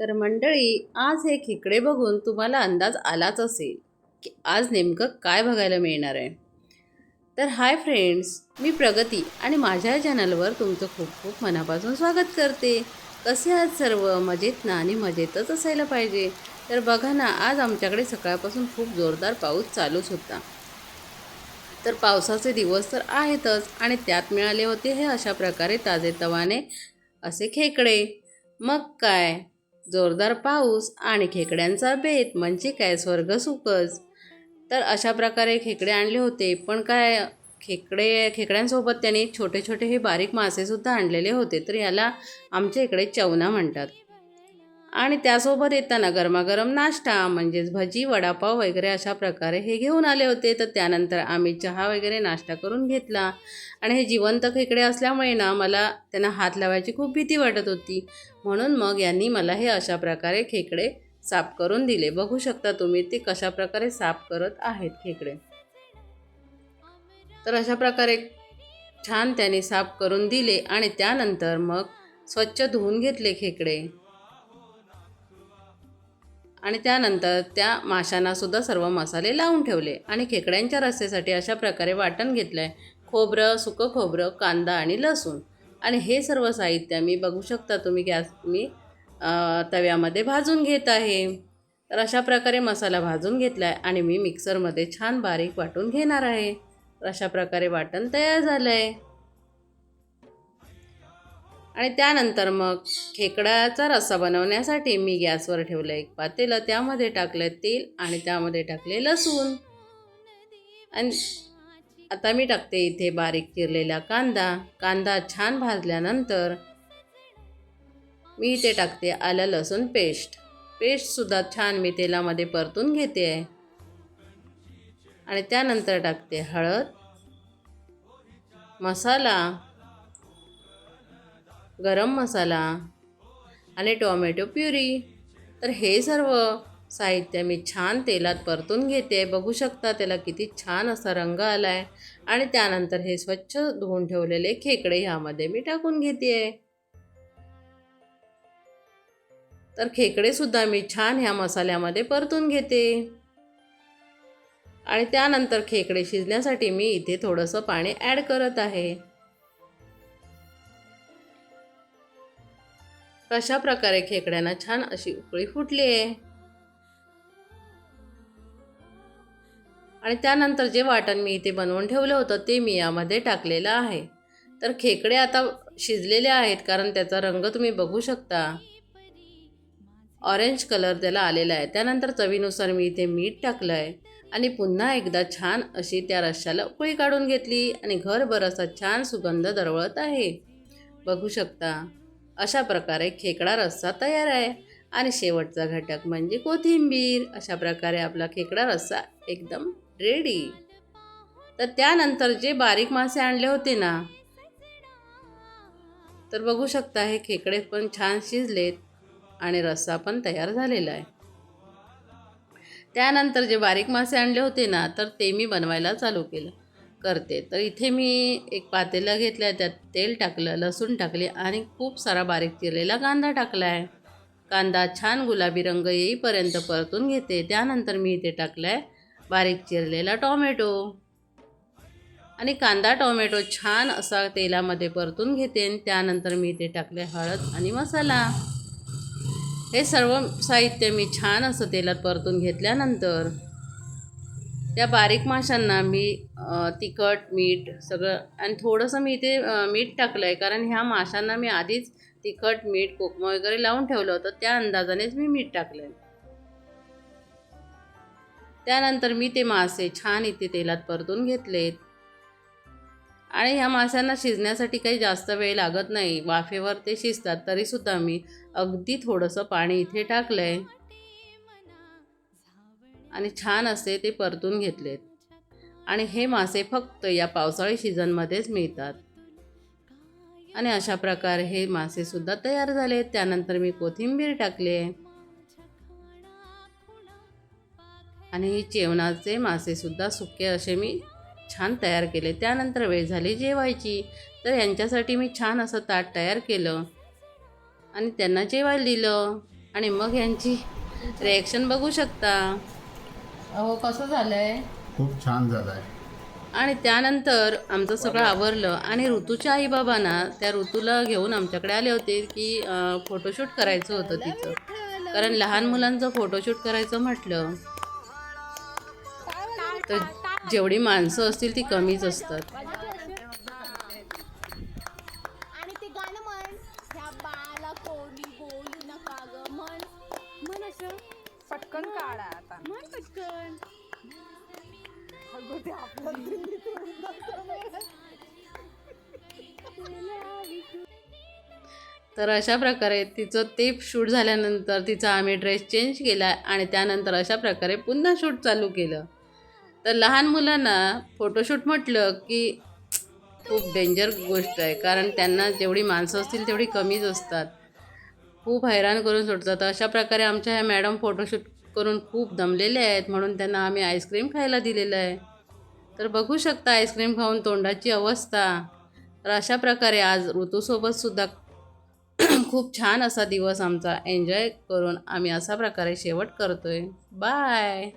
तर मंडळी आज हे खेकडे बघून तुम्हाला अंदाज आलाच असेल की आज नेमकं काय बघायला मिळणार आहे. तर हाय फ्रेंड्स मी प्रगती आणि माझ्या चॅनलवर तुमचं खूप खूप मनापासून स्वागत करते. कसे आज सर्व? मजेत ना आणि मजेतच असायला पाहिजे. तर बघा ना आज आमच्याकडे सकाळपासून खूप जोरदार पाऊस चालूच होता. तर पावसाचे दिवस तर आहेतच आणि त्यात मिळाले होते हे अशा प्रकारे ताजेतवाने असे खेकडे. मग काय? जोरदार पाऊस आणि खेकड्यांचा बेत म्हणजे काय? स्वर्ग सुखच. तर अशा प्रकारे खेकडे आणले होते. पण काय खेकडे खेकड्यांसोबत त्यांनी छोटे छोटे हे बारीक मासेसुद्धा आणलेले होते. तर याला आमच्या इकडे चवना म्हणतात. आणि त्यासोबत येताना गरमागरम नाश्ता म्हणजेच भजी वडापाव वगैरे अशा प्रकारे हे घेऊन आले होते. तर त्यानंतर आम्ही चहा वगैरे नाश्ता करून घेतला. आणि हे जिवंत खेकडे असल्यामुळे ना मला त्यांना हात लावायची खूप भीती वाटत होती. म्हणून मग यांनी मला हे अशा प्रकारे खेकडे साफ करून दिले. बघू शकता तुम्ही ते कशा प्रकारे साफ करत आहेत खेकडे. तर अशा प्रकारे छान त्याने साफ करून दिले आणि त्यानंतर मग स्वच्छ धुवून घेतले खेकडे. आणि त्यानंतर त्या माशांनासुद्धा सर्व मसाले लावून ठेवले. आणि खेकड्यांच्या रस्सेसाठी अशा प्रकारे वाटण घेतलं आहे खोबरं सुकं खोबरं कांदा आणि लसूण. आणि हे सर्व साहित्य मी बघू शकता तुम्ही गॅस मी तव्यामध्ये भाजून घेत आहे. तर अशा प्रकारे मसाला भाजून घेतला आहे आणि मी मिक्सरमध्ये छान बारीक वाटून घेणार आहे. तर अशा प्रकारे वाटण तयार झालं आहे आणि त्यानंतर मग खेकडाचा रस्सा बनवण्यासाठी मी गॅसवर ठेवलं एक पातेलं त्यामध्ये टाकलं तेल आणि त्यामध्ये टाकले लसूण. आणि आता मी टाकते इथे बारीक चिरलेला कांदा. कांदा छान भाजल्यानंतर मी इथे टाकते आलं लसूण पेस्ट. पेस्टसुद्धा छान मी तेलामध्ये परतून घेते. आहे आणि त्यानंतर टाकते हळद मसाला गरम मसाला आणि टोमॅटो प्युरी. तर हे सर्व साहित्य मी छान तेलात परतून घेते. बघू शकता त्याला किती छान असा रंग आला आहे आणि त्यानंतर हे स्वच्छ धुवून ठेवलेले खेकडे ह्यामध्ये मी टाकून घेते आहे तर खेकडेसुद्धा मी छान ह्या मसाल्यामध्ये परतून घेते. आणि त्यानंतर खेकडे शिजण्यासाठी मी इथे थोडंसं पाणी ॲड करत आहे. अशा प्रकारे खेकड्यांना छान अशी उकळी फुटली आहे. आणि त्यानंतर जे वाटण मी इथे बनवून ठेवलं होतं ते मी यामध्ये टाकलेलं आहे. तर खेकडे आता शिजलेले आहेत कारण त्याचा रंग तुम्ही बघू शकता. ऑरेंज कलर त्याला आलेला आहे. त्यानंतर चवीनुसार मी इथे मीठ टाकलं आहे. आणि पुन्हा एकदा छान अशी त्या रश्श्याला उकळी काढून घेतली आणि घरभर असा छान सुगंध दरवळत आहे. बघू शकता. अशा प्रकारे खेकडा रस्सा तयार आहे. आणि शेवटचा घटक म्हणजे कोथिंबीर. अशा प्रकारे आपला खेकडा रस्सा एकदम रेडी तर त्यानंतर जे बारीक मासे आणले होते ना तर बघू शकता हे खेकडे पण छान शिजलेत आणि रस्सा पण तयार झालेला आहे. त्यानंतर जे बारीक मासे आणले होते ना तर ते मी बनवायला चालू केलं. करते. तर इथे मी एक पातेलं घेतलं आहे त्यात तेल टाकलं लसूण टाकले आणि खूप सारा बारीक चिरलेला कांदा टाकला आहे कांदा छान गुलाबी रंग येईपर्यंत परतून घेते. त्यानंतर मी इथे टाकलं आहे बारीक चिरलेला टॉमॅटो. आणि कांदा टोमॅटो छान असा तेलामध्ये परतून घेते आणि त्यानंतर मी इथे टाकले हळद आणि मसाला. हे सर्व साहित्य मी छान असं तेलात परतून घेतल्यानंतर त्या बारीक माशांना मी तिखट मीठ सगळं आणि थोडंसं मी इथे मीठ टाकलं आहे कारण ह्या माशांना मी आधीच तिखट मीठ कोकम वगैरे लावून ठेवलं होतं. त्या अंदाजानेच मी मीठ टाकलं आहे त्यानंतर मी ते मासे छान इथे तेलात परतून घेतलेत आणि ह्या माशांना शिजण्यासाठी काही जास्त वेळ लागत नाही. वाफेवर ते शिजतात तरीसुद्धा मी अगदी थोडंसं पाणी इथे टाकलं आहे आणि छान असे ते परतून घेतलेत. आणि हे मासे फक्त या पावसाळी सीझनमध्येच मिळतात. आणि अशा प्रकारे हे मासेसुद्धा तयार झाले. त्यानंतर मी कोथिंबीर टाकले. आणि जेवणाचे मासेसुद्धा सुके असे मी छान तयार केले. त्यानंतर वेळ झाली जेवायची. तर यांच्यासाठी मी छान असं ताट तयार केलं. आणि त्यांना जेवायला दिलं. आणि मग यांची रिॲक्शन बघू शकता. अहो कसं झालं आहे खूप छान झालं आहे आणि त्यानंतर आमचं सगळं आवरलं आणि ऋतूच्या आईबाबांना त्या ऋतूला घेऊन आमच्याकडे आले होते की फोटोशूट करायचं होतं तिचं. कारण लहान मुलांचं फोटोशूट करायचं म्हटलं तर जेवढी माणसं असतील ती कमीच असतात. पटकन काढा आता. म्हण पटकन. अगं ते आपलं जातं. तर अशा प्रकारे तिचं ते शूट झाल्यानंतर तिचा आम्ही ड्रेस चेंज केला आणि त्यानंतर अशा प्रकारे पुन्हा शूट चालू केलं. तर लहान मुलांना फोटोशूट म्हटलं की खूप डेंजर गोष्ट आहे. कारण त्यांना जेवढी माणसं असतील तेवढी कमीच असतात. खूप हैराण करून सुटतात. अशा प्रकारे आमच्या ह्या मॅडम फोटोशूट करून खूप दमलेले आहेत. म्हणून त्यांना आम्ही आईस्क्रीम खायला दिलेलं आहे. तर बघू शकता आईस्क्रीम खाऊन तोंडाची अवस्था. तर अशा प्रकारे आज ऋतूसोबतसुद्धा खूप छान असा दिवस आमचा एन्जॉय करून आम्ही असा प्रकारे शेवट करतो आहे बाय!